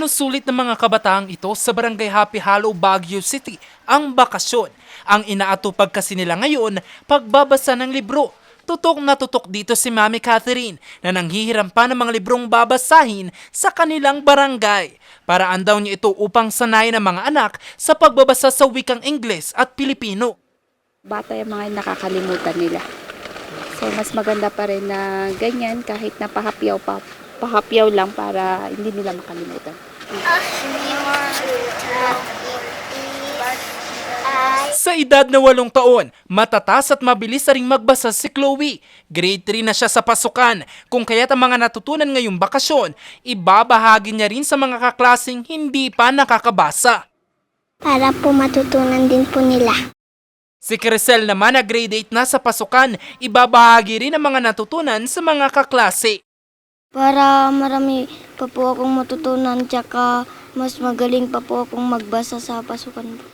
Sinusulit ng mga kabataang ito sa Barangay Happy Hollow, Baguio City ang bakasyon. Ang inaatupag kasi nila ngayon, pagbabasa ng libro. Tutok na tutok dito si Mami Catherine na nanghihiram pa ng mga librong babasahin sa kanilang barangay. Paraan daw niya ito upang sanayin ang mga anak sa pagbabasa sa wikang Ingles at Pilipino. bata yung mga nakakalimutan nila. So, mas maganda pa rin na ganyan kahit na pahapyaw pa, pahapyaw lang para hindi nila makalimutan. Sa edad na walong taon, matatas at mabilis na ring magbasa si Chloe. Grade 3 na siya sa pasukan, kung kaya't ang mga natutunan ngayong bakasyon, ibabahagi niya rin sa mga kaklasing hindi pa nakakabasa. para po matutunan din po nila. Si Crisel naman na grade 8 na sa pasukan, ibabahagi rin ang mga natutunan sa mga kaklase. Para marami pa po akong matutunan tsaka mas magaling pa po akong magbasa sa pasukan po.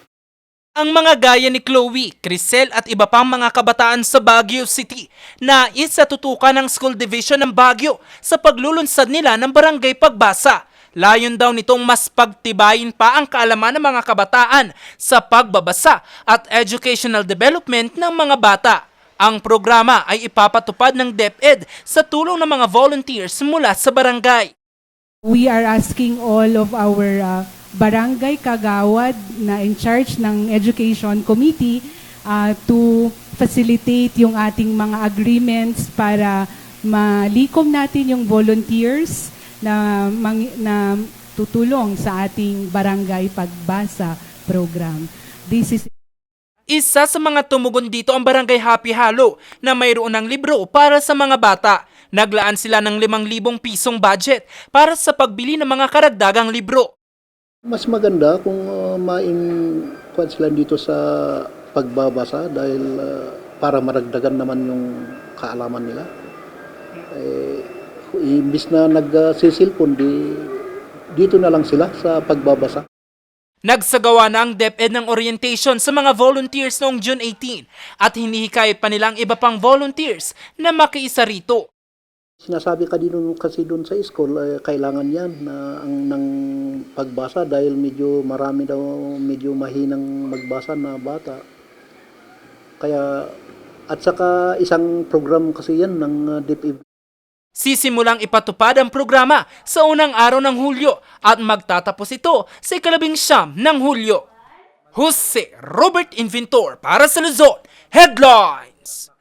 Ang mga gaya ni Chloe, Crisel at iba pang mga kabataan sa Baguio City nais sa tutukan ng School Division ng Baguio sa paglulunsad nila ng barangay pagbasa. Layon daw nitong mas pagtibayin pa ang kaalaman ng mga kabataan sa pagbabasa at educational development ng mga bata. Ang programa ay ipapatupad ng DepEd sa tulong ng mga volunteers mula sa barangay. We are asking all of our uh, barangay kagawad na in charge ng Education Committee uh, to facilitate yung ating mga agreements para malikom natin yung volunteers na, mang, na tutulong sa ating barangay pagbasa program. This is Isa sa mga tumugon dito ang Barangay Happy Hollow na mayroon ng libro para sa mga bata. Naglaan sila ng 5,000 pisong budget para sa pagbili ng mga karagdagang libro. Mas maganda kung uh, main sila dito sa pagbabasa dahil uh, para maragdagan naman yung kaalaman nila. Eh, imbis na nagsisilpon, di, dito na lang sila sa pagbabasa. Nagsagawa na ang DepEd ng orientation sa mga volunteers noong June 18 at hinihikayat pa nilang iba pang volunteers na makiisa rito. Sinasabi ka din kasi doon sa school, eh, kailangan yan na ang ng pagbasa dahil medyo marami daw medyo mahinang magbasa na bata. Kaya at saka isang program kasi yan ng uh, DepEd Sisimulang ipatupad ang programa sa unang araw ng Hulyo at magtatapos ito sa ikalabing siyam ng Hulyo. Jose Robert Inventor para sa Luzon Headlines!